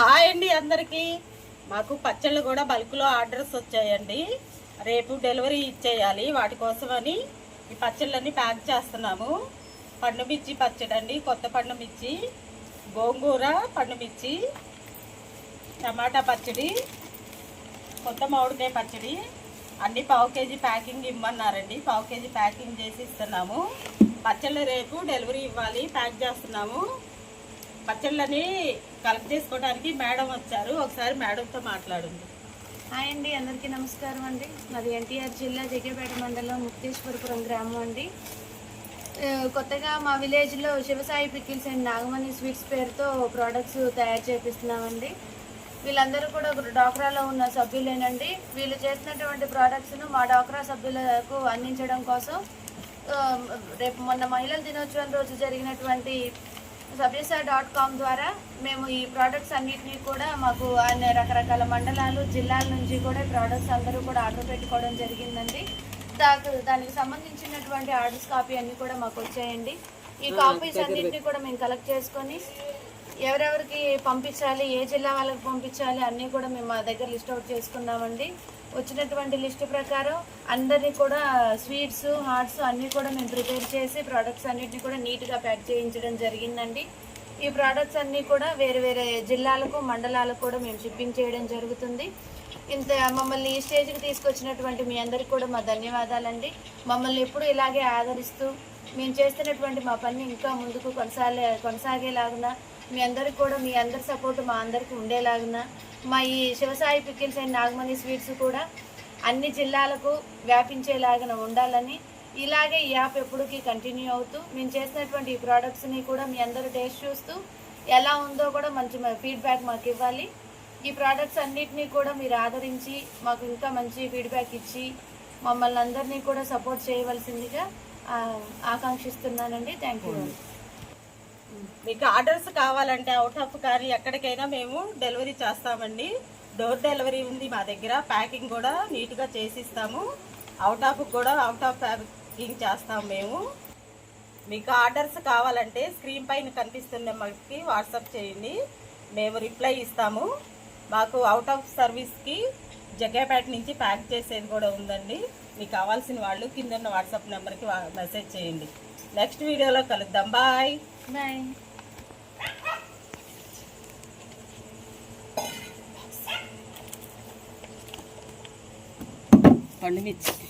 Hi అండి అందరికీ. మాకు పచ్చళ్ళు కూడా బల్క్లో ఆర్డర్స్ వచ్చాయండి. రేపు డెలివరీ ఇచ్చేయాలి వాటి కోసమని. ఈ పచ్చళ్ళని ప్యాక్ చేస్తున్నాము. పండుమిర్చి పచ్చడి అండి కొత్త పండుమిర్చి గోంగూర పండుమిర్చి టమాటా పచ్చడి కొత్త మామిడికాయ పచ్చడి అన్ని పావు కేజీ ప్యాకింగ్ ఇమ్మన్నారండి. పావు కేజీ ప్యాకింగ్ చేసి ఇస్తున్నాము. పచ్చళ్ళు రేపు డెలివరీ ఇవ్వాలి ప్యాక్ చేస్తున్నాము. పచ్చళ్ళని కలెక్ట్ చేసుకోవడానికి మేడం వచ్చారు. ఒకసారి మేడంతో మాట్లాడండి హాయ్ అండి అందరికీ నమస్కారం అండి. మాది ఎన్టీఆర్ జిల్లా జగ్గేపేట మండలం ముక్తేశ్వరపురం గ్రామం అండి. కొత్తగా మా విలేజ్లో Shivasai pickles and Nagamani sweets పేరుతో ప్రోడక్ట్స్ తయారు చేపిస్తున్నామండి. వీళ్ళందరూ కూడా డాక్రాలో ఉన్న సభ్యులేనండి. వీళ్ళు చేసినటువంటి ప్రోడక్ట్స్ను మా డాక్రా సభ్యులకు అందించడం కోసం రేపు మొన్న మహిళల దినోత్సవం రోజు జరిగినటువంటి సభ్యసా డాట్ కామ్ ద్వారా మేము ఈ ప్రోడక్ట్స్ అన్నిటినీ కూడా మాకు అన్ని రకరకాల మండలాలు జిల్లాల నుంచి కూడా ప్రోడక్ట్స్ అందరూ కూడా ఆర్డర్ పెట్టుకోవడం జరిగిందండి. దానికి దానికి సంబంధించినటువంటి ఆర్డర్స్ కాపీ అన్నీ కూడా మాకు వచ్చాయండి. ఈ కాపీస్ అన్నిటిని కూడా మేము కలెక్ట్ చేసుకొని ఎవరెవరికి పంపించాలి ఏ జిల్లా వాళ్ళకి పంపించాలి అన్నీ కూడా మేము మా దగ్గర లిస్ట్ అవుట్ చేసుకున్నామండి. వచ్చినటువంటి లిస్ట్ ప్రకారం అందరినీ కూడా స్వీట్స్ హాట్స్ అన్నీ కూడా మేము ప్రిపేర్ చేసి ప్రోడక్ట్స్ అన్నిటిని కూడా నీట్గా ప్యాక్ చేయించడం జరిగిందండి. ఈ ప్రోడక్ట్స్ అన్నీ కూడా వేరే వేరే జిల్లాలకు మండలాలకు కూడా మేము షిప్పింగ్ చేయడం జరుగుతుంది. ఇంత మమ్మల్ని ఈ స్టేజ్కి తీసుకొచ్చినటువంటి మీ అందరికీ కూడా మా ధన్యవాదాలండి. మమ్మల్ని ఎప్పుడు ఇలాగే ఆదరిస్తూ మేము చేస్తున్నటువంటి మా పని ఇంకా ముందుకు కొనసాగే కొనసాగేలాగున మీ అందరికి కూడా మీ అందరి సపోర్ట్ మా అందరికి ఉండేలాగున మా ఈ Shivasai pickles and Nagamani sweets కూడా అన్ని జిల్లాలకు వ్యాపించేలాగా ఉండాలని ఇలాగే ఈ యాప్ ఎప్పటికీ కంటిన్యూ అవుతూ మేము చేసినటువంటి ఈ ప్రోడక్ట్స్ని కూడా మీ అందరూ టేస్ట్ చూస్తూ ఎలా ఉందో కూడా మంచి ఫీడ్బ్యాక్ మాకు ఇవ్వాలి. ఈ ప్రోడక్ట్స్ అన్నిటినీ కూడా మీరు ఆదరించి మాకు ఇంకా మంచి ఫీడ్బ్యాక్ ఇచ్చి మమ్మల్ని అందరినీ కూడా సపోర్ట్ చేయవలసిందిగా ఆకాంక్షిస్తున్నానండి. థ్యాంక్ యూ మీకు ఆర్డర్స్ కావాలంటే అవుట్ ఆఫ్ కానీ ఎక్కడికైనా మేము డెలివరీ చేస్తామండి. డోర్ డెలివరీ ఉంది మా దగ్గర. ప్యాకింగ్ కూడా నీట్గా చేసిస్తాము. అవుట్ ఆఫ్ కూడా అవుట్ ఆఫ్ ప్యాకింగ్ చేస్తాం మేము. మీకు ఆర్డర్స్ కావాలంటే స్క్రీన్ పైన కనిపిస్తున్న నెంబర్కి వాట్సాప్ చేయండి. మేము రిప్లై ఇస్తాము. మాకు అవుట్ ఆఫ్ సర్వీస్కి జగ్గేపేట నుంచి ప్యాక్ చేసేది కూడా ఉందండి. మీకు కావాల్సిన వాళ్ళు కింద ఉన్న వాట్సాప్ నెంబర్కి మెసేజ్ చేయండి. నెక్స్ట్ వీడియోలో కలుద్దాం. బాయ్. బాయ్. పండు మిర్చి.